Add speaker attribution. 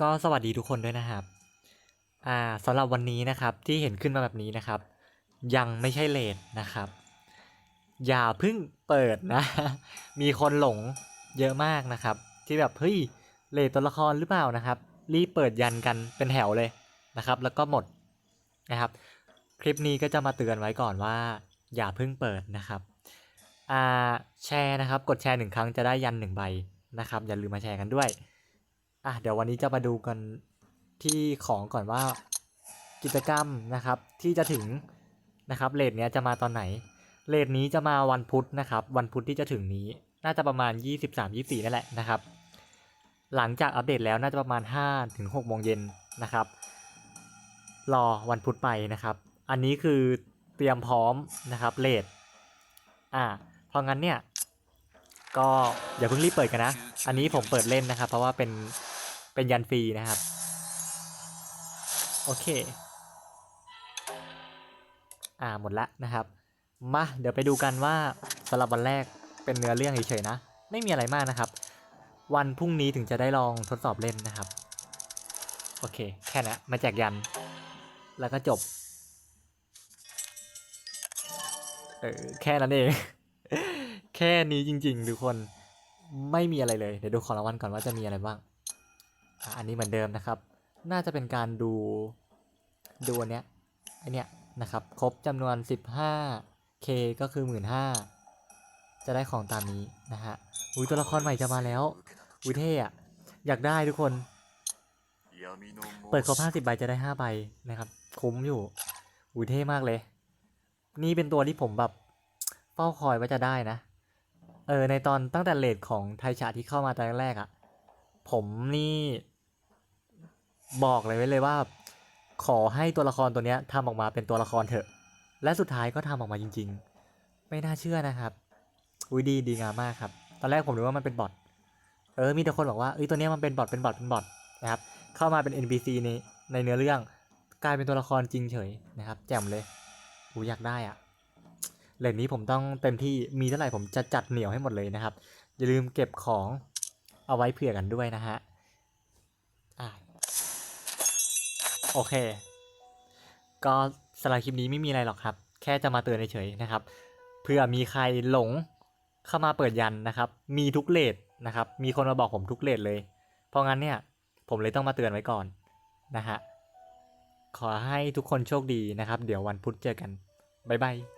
Speaker 1: ก็สวัสดีทุกคนด้วยนะครับ อ่าสำหรับวันนี้นะครับที่เห็นขึ้นมาแบบนี้นะครับ ยังไม่ใช่เลทนะครับ อย่าเพิ่งเปิดนะ มีคนหลงเยอะมากนะครับ ที่แบบเฮ้ยเลทตัวละครหรือเปล่านะครับ รีบเปิดยันกันเป็นแถวเลยนะครับ แล้วก็หมดนะครับ คลิปนี้ก็จะมาเตือนไว้ก่อนว่า อย่าเพิ่งเปิดนะครับอ่าแชร์นะครับ กดแชร์หนึ่งครั้งจะได้ยันหนึ่งใบนะครับ อย่าลืมมาแชร์กันด้วย อะเดี๋ยววันนี้จะมาดูกันที่ของก่อนว่ากิจกรรมนะครับที่จะถึงนะครับเลทเนี้ยจะมาตอนไหนเลทนี้จะมาวันพุธนะครับ วันพุธที่จะถึงนี้น่าจะประมาณ 23-24นั่นแหละนะครับ หลังจากอัปเดตแล้วน่าจะประมาณ5ถึง6โมงเย็นนะครับ รอวันพุธไปนะครับ อันนี้คือเตรียมพร้อมนะครับเลทอ่าเพราะงั้นเนี่ยก็อย่าเพิ่งรีบเปิดกันนะ อันนี้ผมเปิดเล่นนะครับ เพราะว่าเป็น เป็นยันฟรีนะครับ โอเค อ่าหมดละนะครับ มาเดี๋ยวไปดูกันว่าสำหรับวันแรกเป็นเนื้อเรื่องเฉยๆนะ ไม่มีอะไรมากนะครับ วันพรุ่งนี้ถึงจะได้ลองทดสอบเล่นนะครับ โอเค แค่นั้นมาแจกยัน แล้วก็จบ เออแค่นั้นเอง แค่นี้จริง ๆ ทุกคนไม่มีอะไรเลย เดี๋ยวดูของรางวัลก่อนว่าจะมีอะไรบ้าง อันนี้เหมือนเดิมนะครับ น่าจะเป็นการดูดูอันเนี้ยไอเนี้ยนะครับ ครบจำนวน 15k ก็คือ 15,000จะได้ของตามนี้นะฮะ อุ้ยตัวละครใหม่จะมาแล้ว อุ้ยเท่อะอยากได้ทุกคน เปิดครบ50ใบจะได้5ใบนะครับ คุ้มอยู่ อุ้ยเท่มากเลย นี่เป็นตัวที่ผมแบบเฝ้าคอยว่าจะได้นะ เออในตอนตั้งแต่เลทของไทยฉาที่เข้ามาตอนแรกอะ่ะ ผมนี่บอกเลยไว้เลยว่า ขอให้ตัวละครตัวเนี้ยทำออกมาเป็นตัวละครเถอะ และสุดท้ายก็ทำออกมาจริง ๆ ไม่น่าเชื่อนะครับอุ้ยดีดีงามมากครับ ตอนแรกผมนึกว่ามันเป็นบอทเออมีแต่คนบอกว่าเอ้ยตัวเนี้ยมันเป็นบอทเป็นบอทเป็นบอทนะครับเข้ามาเป็น NPC ในในเนื้อเรื่องกลายเป็นตัวละครจริงเฉยนะครับ แจ่มเลยอูอยากได้อะเลนนี้ผมต้องเต็มที่มีเท่าไหร่ผมจะจัดเหนียวให้หมดเลยนะครับ อย่าลืมเก็บของ เอาไว้เผื่อกันด้วยนะฮะอะโอเค ก็สำหรับคลิปนี้ไม่มีอะไรหรอกครับ แค่จะมาเตือนเฉยๆนะครับ เพื่อมีใครหลงเข้ามาเปิดยันนะครับ มีทุกเลทนะครับ มีคนมาบอกผมทุกเลทเลย เพราะงั้นเนี่ยผมเลยต้องมาเตือนไว้ก่อนนะฮะ ขอให้ทุกคนโชคดีนะครับ เดี๋ยววันพุธเจอกัน บ๊ายบาย